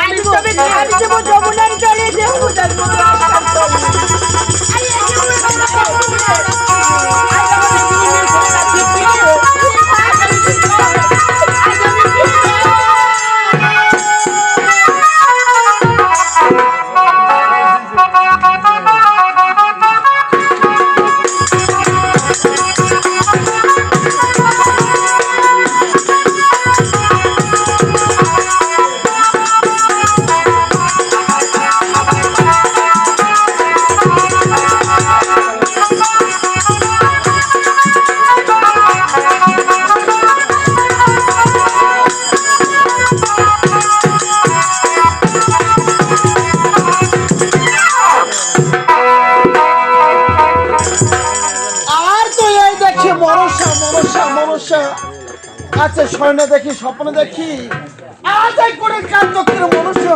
আজ তবে দেবো যমুনার জলে দেবো মনসা মনসা মনসা। আচ্ছা স্বর্ণ দেখি, স্বপ্ন দেখি। আজ করে কাজ মনসা।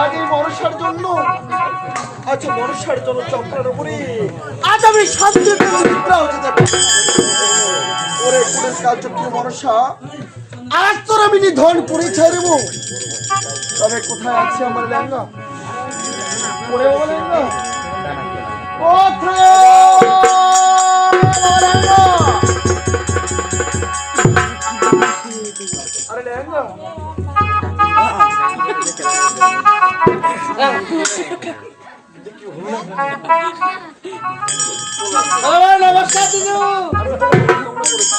আজ এই মনসার জন্য আচ্ছা মনসার জন্য চক্রের উপরে আজ আমি শান্তির জন্য নিদ্রা হতে দেবো। ওরে মনসা, আজ তোর আমি নিধন করে ছাড়ব তবে কোথায় আছে আমার লেঙ্গা ওরে ও নমস্কার দিদু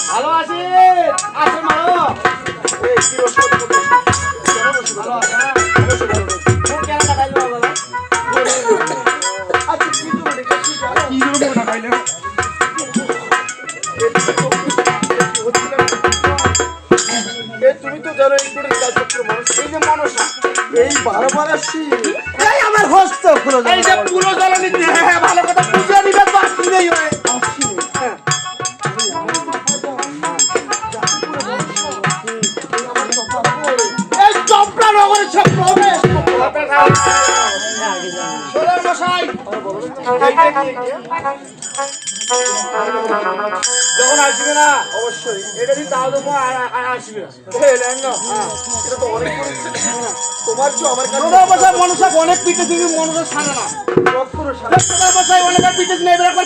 ভালো আছি আছে মারো এ তুমি তো জানো এই মানুষ এই যে মানুষ এই বারবার আসছি। এই আমার হস্ত পুরো এই যে পুরো জ্বালানি নিতে হ্যাঁ ভালো যখন আসবে না অবশ্যই। এটা দিন তাও আর আর আসবে। না এই এটা তো অনেক তোমার চেয়ে আমার কাছে মনসা অনেক পিঠে দিবি মনসা সারা না।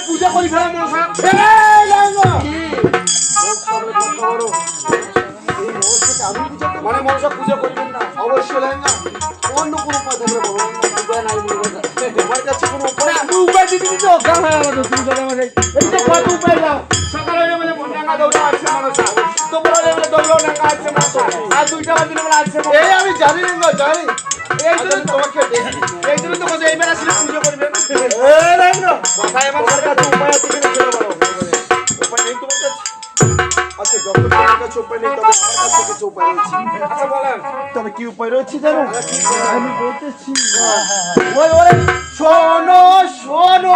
পূজা করি ফেলা মনসা কথা পূজা? মানে মনসা পূজা করবেন না। অবশ্যই লেহেঙ্গা। অন্য কোনো উপায় থাকলে বলো। নাই হয়ে তুমি মানে। এই যে কত উপায় দাও। সকালে মানে ডাঙ্গা দৌড়া আছে মানুষা দুপুর মানে দৌড়াও ডাঙ্গা আছে মানুষা আর দুইটা আছে এই আমি জানি লেহেঙ্গা, জানি। এই জন্য আমি তোমাকে এই জন্য তো কথা এইবার আসলে পুজো এই তোমার কাছে উপায় আছে কিনা বলো। উপায় নেই তোমার কাছে? আচ্ছা, যখন তোমার কাছে উপায় নেই, তবে আমার কাছে কিছু উপায় রয়েছে। আচ্ছা বলেন। তবে কি উপায় রয়েছে জানো? আমি বলতেছি ওই ওরে শোনো শোনো।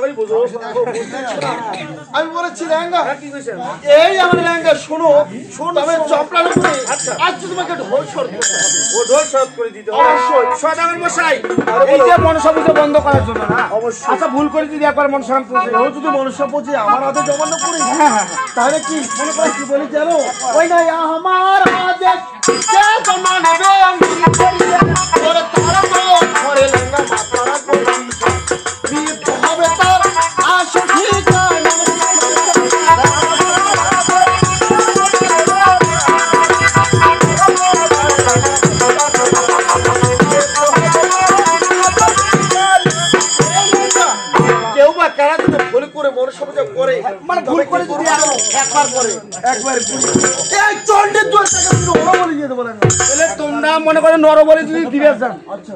করি বুঝোছো আমি বলেছি লেহেঙ্গা। এই আমার লেহেঙ্গা শোনো তবে চপড়ার উপরে আজ তো তোমাকে ঢোল সর ও ঢোল শরৎ করে দিতে অবশ্যই। সদাগর মশাই এই যে মনসা পুজো বন্ধ করার জন্য না। অবশ্যই। আচ্ছা ভুল করে দিদি একবার মনসা পুজো ও যদি মনুষ্য পুঁজি আমার হাতে জমানো করি হ্যাঁ হ্যাঁ তাহলে কি? মনে করে কি বলি জানো? ওই না আমার কে মানে ভুল করে যদি আরও একবার করে একবার এই চন্ডের দোয়ার টাকা আমি বলে দিয়ে দেবো তাহলে তোমরা মনে করো নরবলি যদি দিবে যান। আচ্ছা।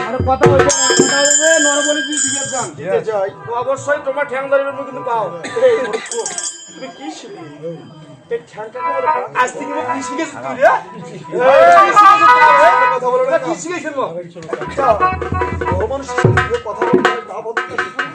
আরে কথা বলছে না, কথা বলবে যদি দিবে যান। দিতে যাই তো অবশ্যই তোমার ঠ্যাং ধরবে কিন্তু পাও। তুমি কি বলে আজ থেকে কি শিখেছিস তুই রে? কথা বলো না। কি শিখেছিস আচ্ছা। বড় কথা বলতে তা বলতে হয়।